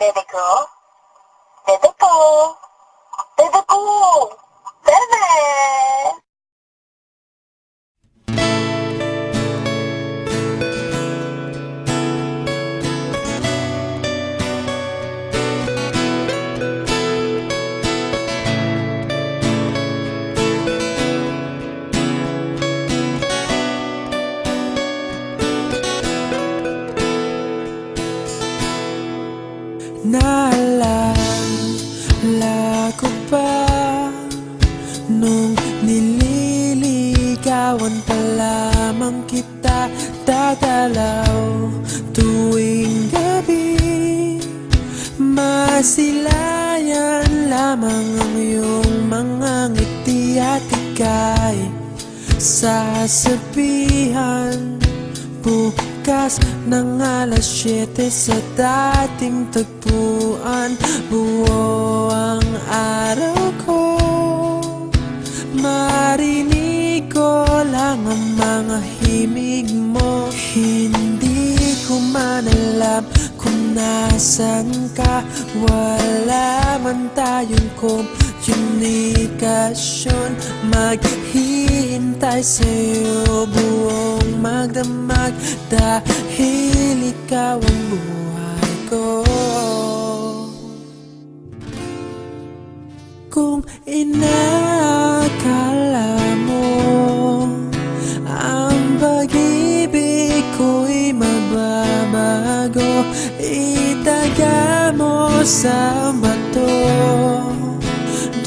Bebe ko? Bebe ko? Bebe ko? Bebe! Naalala Nung nililigawan pa lamang kita Dadalaw tuwing gabi. Masilayan lamang ang iyong mga ngiti at ika'y. Sasabihan Bukas ng alas 7 sa dating tagpuan Buo ang araw ko Marinig ko lang ang mga himig mo. Hindi ko man alam kung nasan ka. Wala man tayong komunikasyon. Maghihintay sa'yo buong magdamag. Dahil ikaw ang buhay ko. Kung inakala sa bato.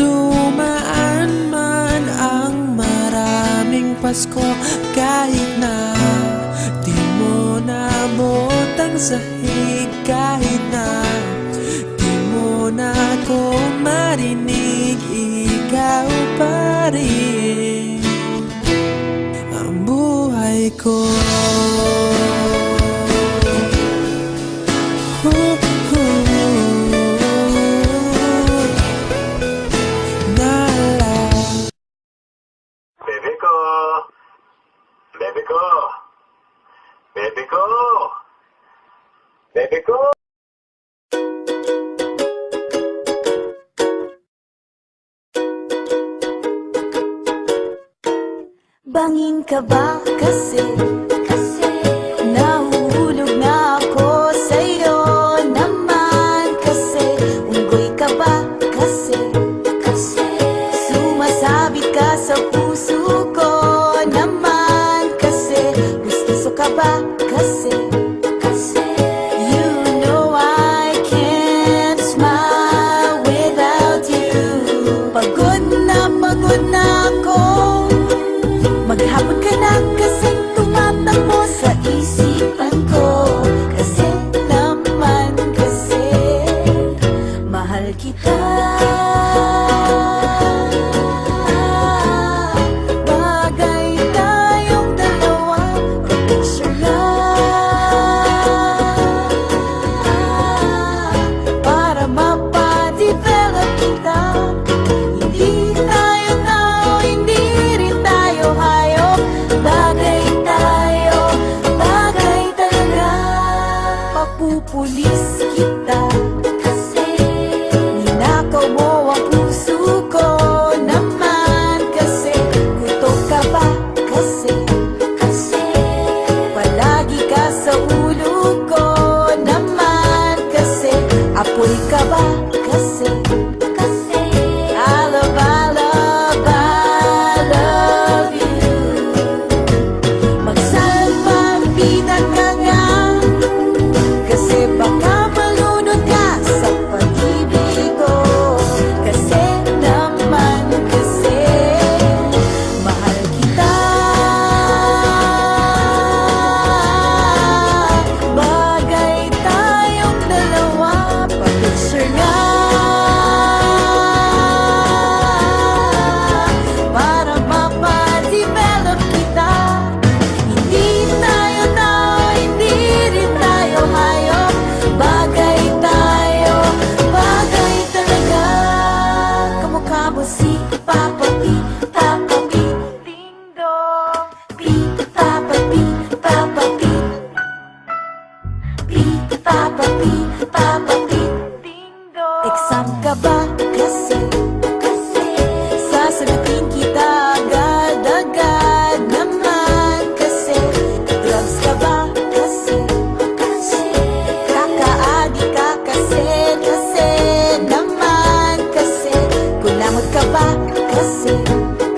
Dumaan man ang maraming Pasko Kahit na di mo nabot ang sahig Kahit na Di mo na ako marinig Ikaw pa rin Ang buhay ko Bebe ko. Bebe ko. Bebe ko. Bebe ko. Bangin ka ba kasi? see.